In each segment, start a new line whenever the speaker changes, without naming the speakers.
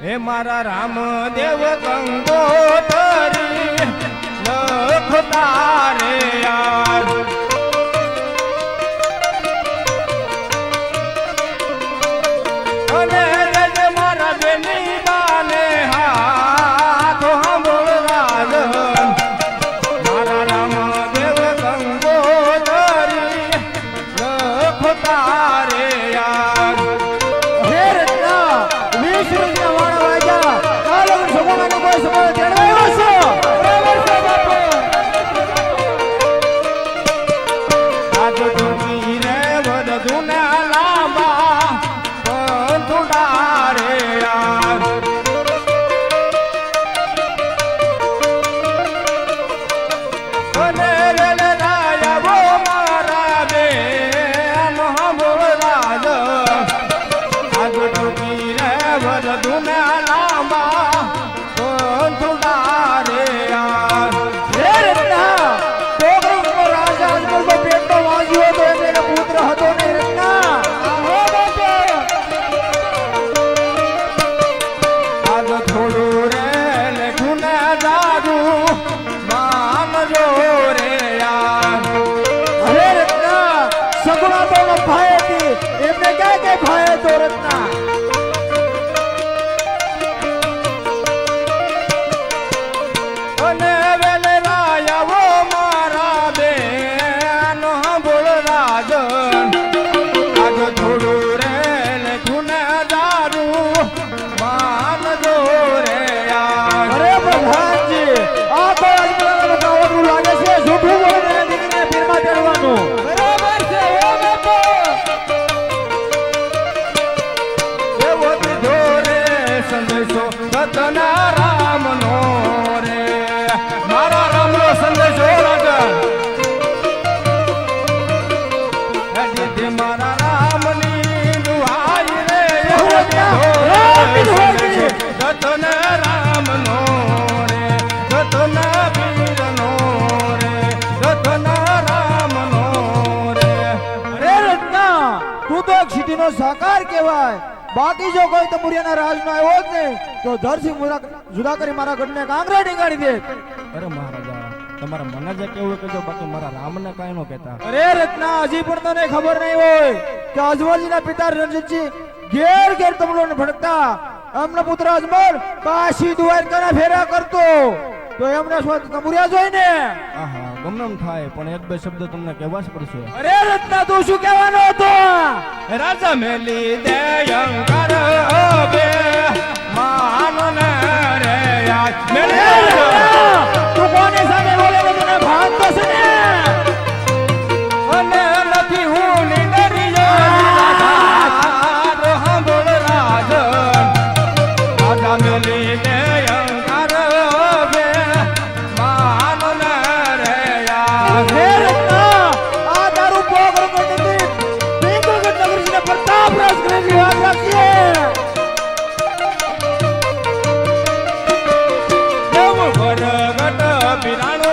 હે મારા રામ દેવ ગંગોતરી લખ તારે યાર.
સંદેશો રતના રામ નો
રે. મારા રામ નો સંદેશો મારા રામની દુહાઈ રે.
રતન
રામ નો રે. રતન વીર નો રે
રતન રામ નો સાકાર કહેવાય. બાકી જો કોઈ તમુરિયાના રાજનો આવ્યો જ નહીં તો ધરસિંહ જુદા કરી મારા ગઢને કાંગરેડી કાઢી દે.
અરે મહારાજા તમારા મને જે કેવું કહેજો બાકી મારા રામને કાંઈ ન કહેતા?
અરે રત્ના હજી પણ તને ખબર નહીં હોય કે અજમલજીના પિતા રણજીતજી ઘેર ઘેર તમલોને ભણતા એમનો પુત્ર અજમલ કાશી દુવાર કરે ફેરા કરતો. તો એમને સ્વત તમુરિયા જોઈને
આહા. ગમે થાય પણ એક બે શબ્દ તમને કહેવા જ પડશે.
અરે રત્ના તું શું કહેવાનો હતો?
રાજા મેલી દેયંકર બે માનો
ને
રે
મેલી i Pinano.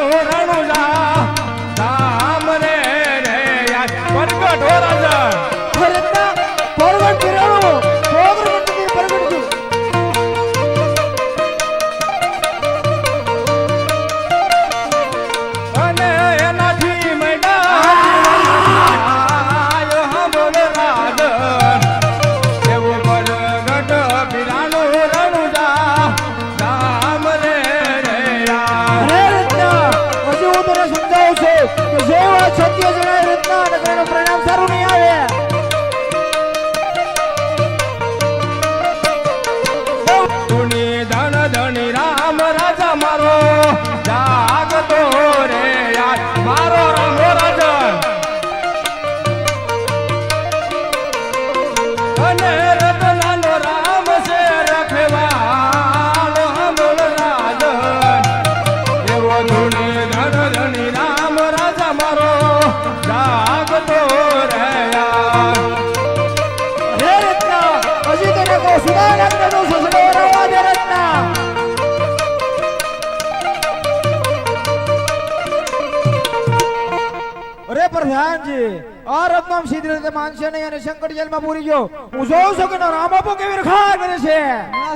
પ્રધાનજી અરબમાં સીધી રીતે માનશે નહીં અને શંકર જેલમાં પૂરી ગયો. હું જોઉં છું કે રામ બાપુ કેવી રખા કરે છે.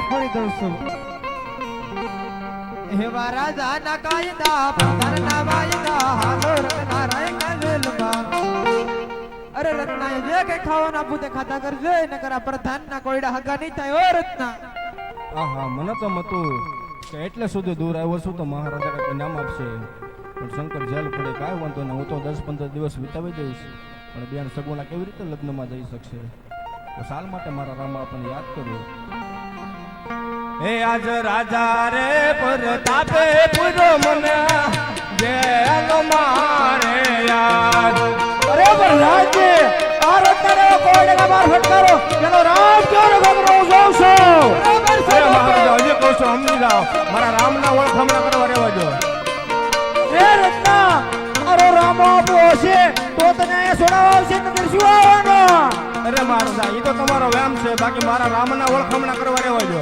ફરી દઉં છું. એવા રાજા ના કાયદા પથર ના વાયદા હાલો રંગ નારાયણ વેલમાં. અરે જે કઈ ખાવાના આપું તે ખાતા કરજો નકર આ પ્રધાન ના કોયડા હગા નહીં થાય ઓ રત્ના.
આહા મને તો મતું કે એટલે સુધી દૂર આવ્યો છું તો મહારાજા કંઈક ઇનામ આપશે. પણ શંકર જેલ પડે કાંઈ વાંધો નહીં હું તો દસ પંદર દિવસ વિતાવી દઈશ. પણ બેન સગુણા કેવી રીતે લગ્નમાં જઈ શકશે? તો સાલ માટે મારા રામા આપણને યાદ કર્યો હે આજ રાજા રે પરતાપે પૂરો મને જેલ મારે યાદ.
અરે પ્રહલાદજી કોઈને એનો રામ કરો હું જોઉં
અરે મહારાજા હજી કહું છું સમજી જાઓ. મારા રામના ઓળખામણા કરવા રહેવા જો
એ રત્ના મારો રામ બાપુ હશે તો તને અહીંયા છોડાવવા આવશે નકર શું આવવાનો
અરે મહારાજા એ તો તમારો વ્યામ છે બાકી મારા રામના હમણાં કરવા રહેવા જો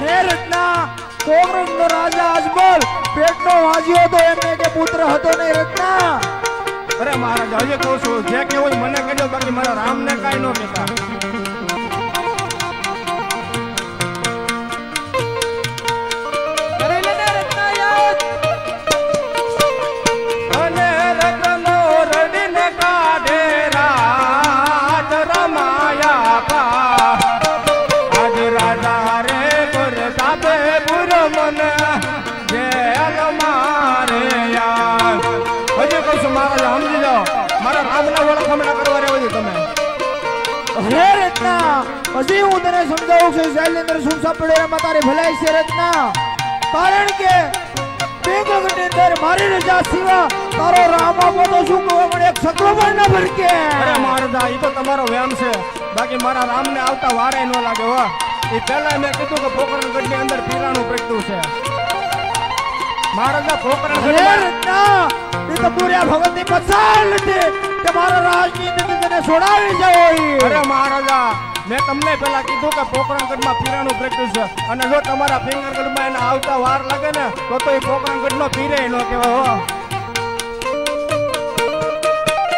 અરે રત્ના કોંગ્રેસનો રાજા અજમલ પેટનો વાજ્યો હતો એમને કે પુત્ર હતો નહીં રત્ના.
અરે મારા હજી કહું છું, જે કેવું મને કહેજો, બાકી મારા રામને કાંઈ ન કહેતા. હજી
હું તને સમજાવું છું જેલની અંદર શું તારી ભલાઈ છે રચના. કારણ કે બેંગલોરની અંદર મારી રજા સિવા તારો રામ આપો તો શું કહો મને એક સકલો પણ ન ભરકે.
અરે મારદા એ તો તમારો વ્યામ છે. બાકી મારા રામને આવતા વારે ન લાગે હો. એ પહેલા મેં કીધું કે પોકરણગઢની અંદર પીરાણું પ્રગટ્યું છે. મહારાજા
અરે
પોકરણગઢમાં
રત્ના એ તો પૂર્યા ભગતની મસાલ નથી કે મારા રાજની અંદર તને છોડાવી જવો ઈ.
અરે મહારાજા મેં તમને પહેલા કીધું કે પોકરણગઢમાં પીરાણું પ્રેક્ટિસ છે. અને જો તમારા ફિંગરગઢમાં એને આવતા વાર લાગે ને, તો તો એ પોકરણગઢનો પીરે ન કહેવાય, હો.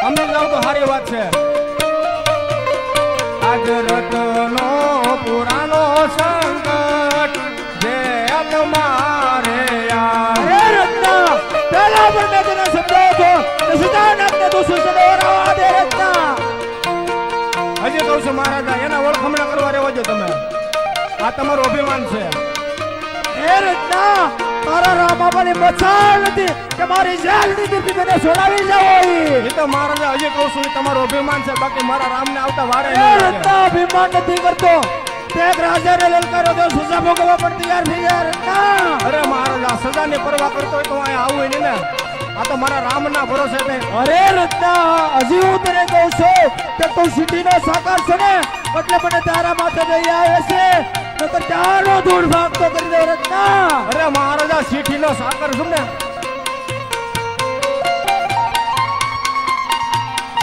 સમજી જાવ તો સારી વાત છે. આજ નો પુરાનો સંકટ જે મારે યાર
રત્ના, પહેલા પણ મેં તને સમજાવ્યો છો કે તું રાવા દે રત્ના.
હજી કહું છું મહારાજા એના ઓળખમણા કરવા રહેવા જો તમે. આ તમારું અભિમાન છે.
એ રીતના તારા રામાબાની મસાલ નથી કે મારી જેલ દીધી તને છોડાવી જાવ.
એ તો મહારાજા હજી કહું છું તમારું અભિમાન છે. બાકી મારા રામને આવતા વારે
એ રીતના. અભિમાન નથી કરતો. તે રાજા રાજાને લલકારો તો સજા ભોગવવા પણ તૈયાર થઈ ગયા
અરે મહારાજા સજાની પરવા કરતો હોય તો અહીંયા આવું નહીં ને. આ તો મારા રામના ભરોસે
અરે રત્ના હજી હું તને કહું છું કે તું સિટીનો સાકાર છે ને એટલે મને તારા માથે લઈ આવે છે. નકર ચાલો ધૂળ ભાગતો કરી દે રત્ના.
અરે મહારાજા સિદ્ધિ નો સાકાર છું ને?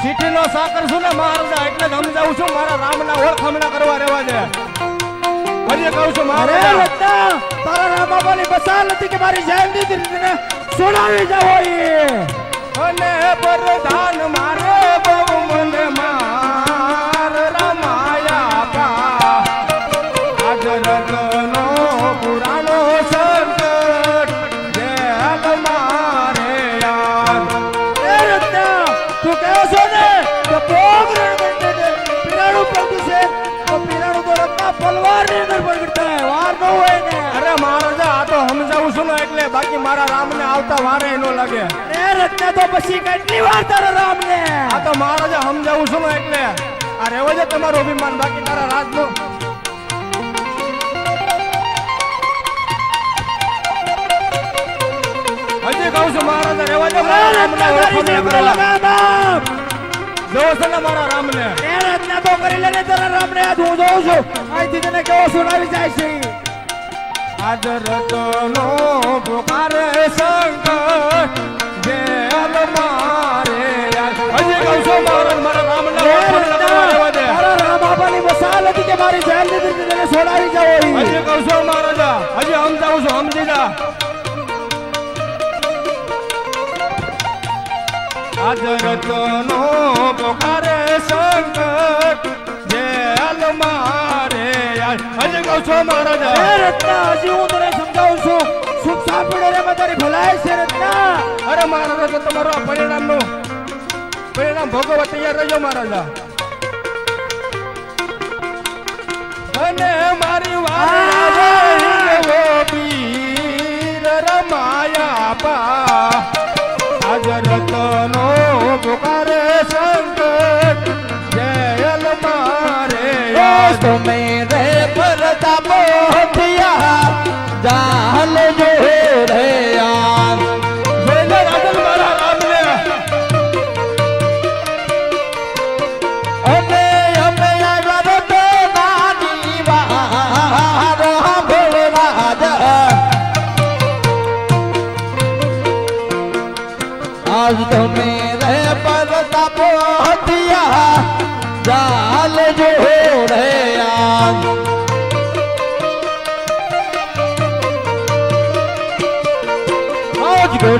સીઠીનો સાકર છું ને મહારાજા? એટલે સમજાવું છું મારા રામના ઓળખામણા કરવા રહેવા દે. ફરી કહું છું
મારે
મહારાજા.
રત્ના તારા ની બસાલ નથી કે મારી જેલ છોડાવી જવો.
અને પ્રધાન મારે બહુ મને માર રમાયા પા આજ રત્નો પુરાણો સંકટ જેલ મારે યાર
એ રત્ના તું કહે છો ને કે પોગરણ દે પીરાણું પડતું છે તો પીરાણું તો રત્ના પલવારની અંદર પ્રગટતા હે વાર ન હોય ને.
અરે મહારાજા છું એટલે બાકી મારા રામને આવતા વારે એનો લાગે.
એ રત્ના તો પછી કેટલી વાર તારા રામને?
આ તો મહારાજ સમજાવું છું એટલે. આ રહેવા છે તમારું અભિમાન બાકી તારા રાજનું. હજી કહું છું મહારાજા રહેવા દે જોવો છો ને મારા રામને.
એ રત્ના તો કરી લે તારા રામને. હું જોઉં છું. અહીંથી તને કેવો સુનાવી જાય છે.
આજ રતનો પુકારે સંકટ જેલ મારે હજી કહું છું મારા મારા
રત્ના, તારા રામ બાપાની મસાલ હતી કે મારી જેલ નીતિ તને છોડાવી જવો
હજી કહું છું મહારાજા હજી સમજાવું છું સમજી જા. આજ રતનો પોકારે સંકટ જેલ મારે હજી કહું છું મહારાજ, હે
રત્ના, હજી હું તને સમજાવું છું. સુખ સાંભળે રે તારી ભલાઈ છે રત્ના.
અરે મહારાજ તમારો આ પરિણામનું પરિણામ ભોગવવા તૈયાર રહેજો મહારાજા. અને મારી વાત રમાયા પા. આજ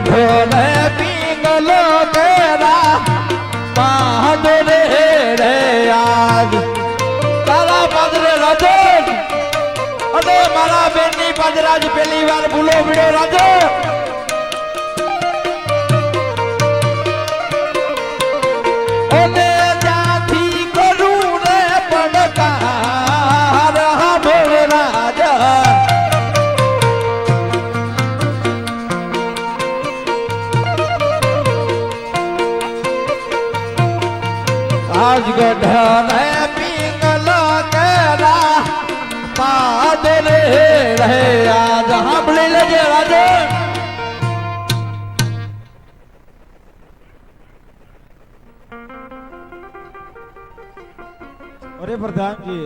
ને પિંગલો તેરા પાદરે રે આજ. તારા પાદરે રાજો અને મારા બેનની પાદરે આજ પહેલી વાર ભૂલો ભીડો રાજો ગઢને પિંગલ કેરા પાદ રે રહે આજ સાંભળી લેજે રાજે. અરે પ્રધાનજી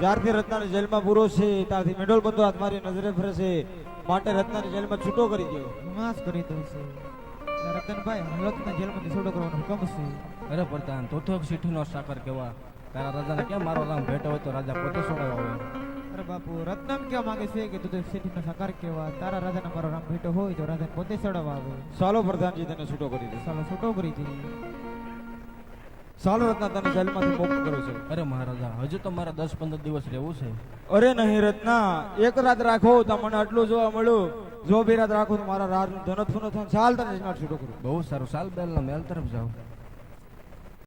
જ્યારથી રત્નાની જેલમાં પૂરો છે ત્યારથી મેડોલ બંધો હાથ મારી નજરે ફરે છે. માટે રત્નાની જેલમાં છૂટો કરી દો
માફ કરી દઉં છું રતનભાઈ હલતના જેલમાંથી છોડો કરવાનો હુકમ છે?
અરે પ્રધાન તો તો સીઠીનો સાકર કેવા? તારા રાજાને કેમ મારો રામ ભેટો હોય તો રાજા પોતે સોડાયો હોય?
અરે બાપુ રત્નમ કેવા માંગે છે કે તું તો સાકર સાકાર કેવા? તારા રાજાને મારો રામ ભેટો હોય તો રાજા પોતે ચડાવવા આવે.
ચાલો પ્રધાનજી તને છૂટો કરી દે.
ચાલો છૂટો કરી દીધી
ચાલો રત્ના તને જેલમાંથી મુક્ત કરું છું.
અરે મહારાજા હજુ તો મારા દસ પંદર દિવસ રહેવું છે.
અરે નહીં રત્ના એક રાત રાખો તો મને આટલું જોવા મળ્યું. જો બે રાત રાખો તો મારા રાત ધનત ફુનો થાય ચાલ તને છૂટો કરું.
બહુ સારું. સાલ બેલના મેલ તરફ જાઓ.